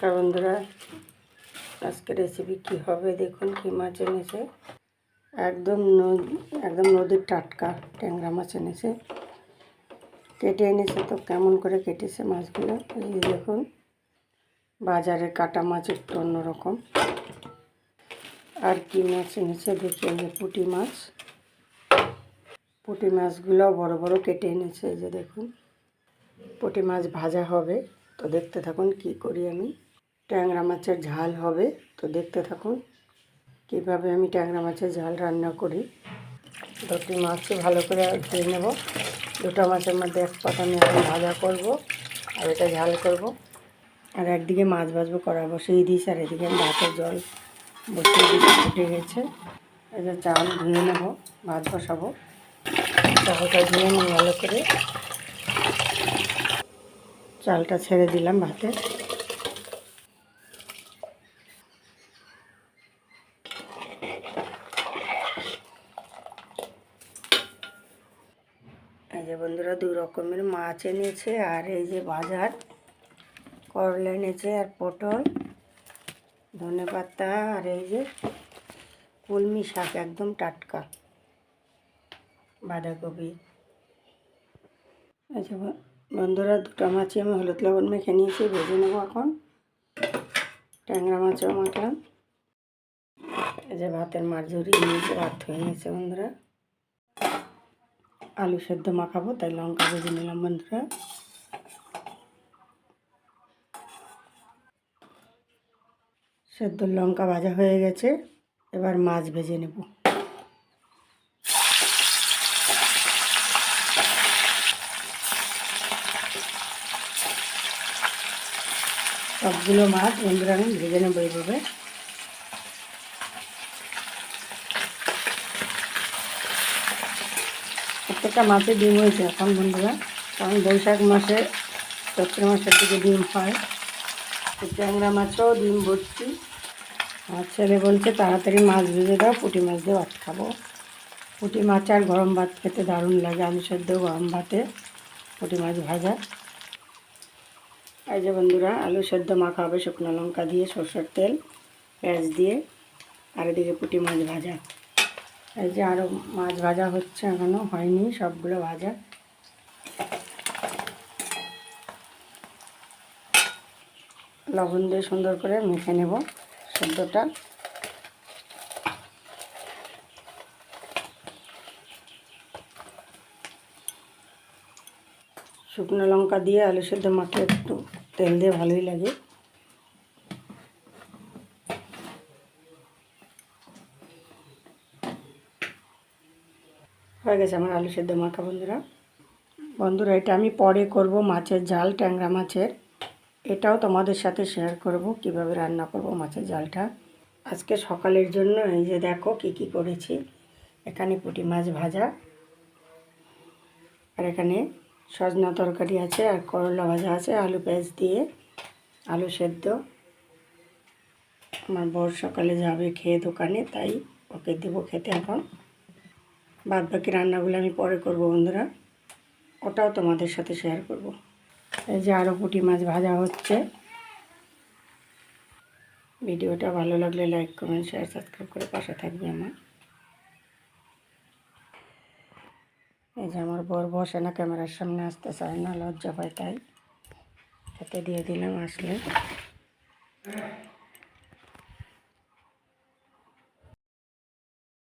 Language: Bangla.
নমস্কার বন্ধুরা। আজকে রেসিপি কি হবে দেখুন, কি মাছ এনেছে। একদম নদী, একদম নদীর টাটকা, ট্যাংরা মাছ এনেছে। কেটে এনেছে তো, কেমন করে কেটেছে মাছগুলো? এই দেখুন, বাজারে কাটা মাছ একটু অন্যরকম। আর কি মাছ এনেছে দেখি, এই যে পুঁটি মাছ। পুঁটি মাছগুলো বড় বড় কেটে এনেছে, এই যে দেখুন। পুঁটি মাছ ভাজা হবে, তো দেখতে থাকুন কি করি আমি। ট্যাংরা মাছের ঝাল হবে। তো দেখতে থাকুন কীভাবে আমি ট্যাংরা মাছের ঝাল রান্না করি। দুটি মাছই ভালো করে ধুয়ে নেব। দুটো মাছের মধ্যে এক পাতা আমি এখন ভাজা করব আর এটা ঝাল করব। আর একদিকে মাছ ভাজবো, কড়া বসিয়ে দিয়েছি আর এদিকে ভাতের জল বসিয়ে দিয়েছি, ফুটে গেছে। যে চাল ধুয়ে নেব, ভাত বসাবো। চালটা ধুয়ে নিই ভালো করে। চালটা ছেড়ে দিলাম ভাতে। এই যে বন্ধুরা দু রকমের মাছ এনেছে, আর এই যে বাজার। করলা এনেছে আর পটল, ধনে পাতা, আর এই যে কলমি শাক, একদম টাটকা। বাঁধাকপি। আচ্ছা বন্ধুরা দুটো মাছই আমি হলুদ লবণ মেখে নিয়েছি, ভেজে নেব এখন। ট্যাংরা মাছও মাখলাম। এই যে ভাতের মাছ ঝরিয়ে নিয়েছে, ভাত হয়ে গেছে বন্ধুরা। আলু সেদ্ধ মাখাবো, তাই লঙ্কা ভেজে নিলাম বন্ধুরা। সেদ্ধ লঙ্কা ভাজা হয়ে গেছে, এবার মাছ ভেজে নেব। সবগুলো মাছ বন্ধুরা আমি ভেজে নেব এইভাবে। প্রত্যেকটা মাছে ডিম হয়েছে এখন, বন্ধুরা। কারণ বৈশাখ মাসে, চৈত্র মাসের দিকে ডিম হয়। তো ট্যাংরা মাছও ডিম ভর্তি। আমার ছেলে বলছে, তাড়াতাড়ি মাছ ভেজে দাও, পুঁটি মাছ দিয়ে ভাত খাব। পুঁটি মাছ আর গরম ভাত খেতে দারুণ লাগে, আলু সেদ্ধ গরম ভাতে পুঁটি মাছ ভাজা। এই যে বন্ধুরা, আলু সেদ্ধ মাখা হবে শুকনো লঙ্কা দিয়ে, সরষের তেল, পেঁয়াজ দিয়ে, আর এদিকে পুঁটি মাছ ভাজা। এই যে আরও মাছ ভাজা হচ্ছে এখনও হয়নি, সবগুলো ভাজা। লবণ দিয়ে সুন্দর করে মেখে নেব সেদ্ধটা শুকনো লঙ্কা দিয়ে আলু সেদ্ধ মাখিয়ে একটু তেল দিয়ে ভালোই লাগে। হয়ে গেছে আমার আলু সেদ্ধ মাখা, বন্ধুরা। বন্ধুরা, এটা আমি পরে করব মাছের ঝাল, ট্যাংরা মাছের। এটাও তোমাদের সাথে শেয়ার করব কীভাবে রান্না করব মাছের ঝালটা। আজকে সকালের জন্য এই যে দেখো কি কি করেছি। এখানে পুঁটি মাছ ভাজা। আর এখানে সজনা তরকারি আছে আর করলা ভাজা আছে, আলু পেঁয়াজ দিয়ে আলু সেদ্ধ। আমার বর সকালে যাবে খেয়ে দোকানে, তাই ওকে দেবো খেতে এখন। বাদ বাকি রান্নাগুলো আমি পরে করব বন্ধুরা। ওটাও তোমাদের সাথে শেয়ার করব। এই যে আরও পুঁটি মাছ ভাজা হচ্ছে। ভিডিওটা ভালো লাগলে লাইক কমেন্ট শেয়ার সাবস্ক্রাইব করে পাশে থাকবে আমার। এই যে আমার বর বসে না, ক্যামেরার সামনে আসতে চায় না লজ্জা পায় তাই। খেতে দিয়ে দিলাম আসলে।